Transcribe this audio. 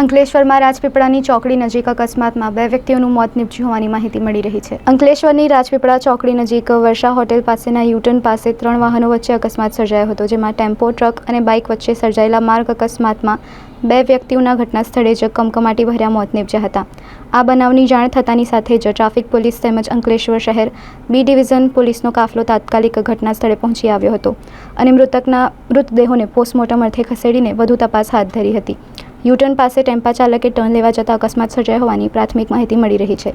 અંકલેશ્વરમાં રાજપીપળાની ચોકડી નજીક અકસ્માતમાં બે વ્યક્તિઓનું મોત નીપજ્યું હોવાની માહિતી મળી રહી છે. અંકલેશ્વરની રાજપીપળા ચોકડી નજીક વર્ષા હોટેલ પાસેના યુટર્ન પાસે ત્રણ વાહનો વચ્ચે અકસ્માત સર્જાયો હતો, જેમાં ટેમ્પો, ટ્રક અને બાઇક વચ્ચે સર્જાયેલા માર્ગ અકસ્માતમાં બે વ્યક્તિઓના ઘટના સ્થળે જ કમકમાટી ભર્યા મોત નીપજ્યા હતા. આ બનાવની જાણ થતાની સાથે જ ટ્રાફિક પોલીસ તેમજ અંકલેશ્વર શહેર બી ડિવિઝન પોલીસનો કાફલો તાત્કાલિક ઘટના સ્થળે પહોંચી આવ્યો હતો અને મૃતકના મૃતદેહોને પોસ્ટમોર્ટમ અર્થે ખસેડીને વધુ તપાસ હાથ ધરી હતી. યુટર્ન પાસે ટેમ્પા ચાલકે ટર્ન લેવા જતાં અકસ્માત સર્જાયો હોવાની પ્રાથમિક માહિતી મળી રહી છે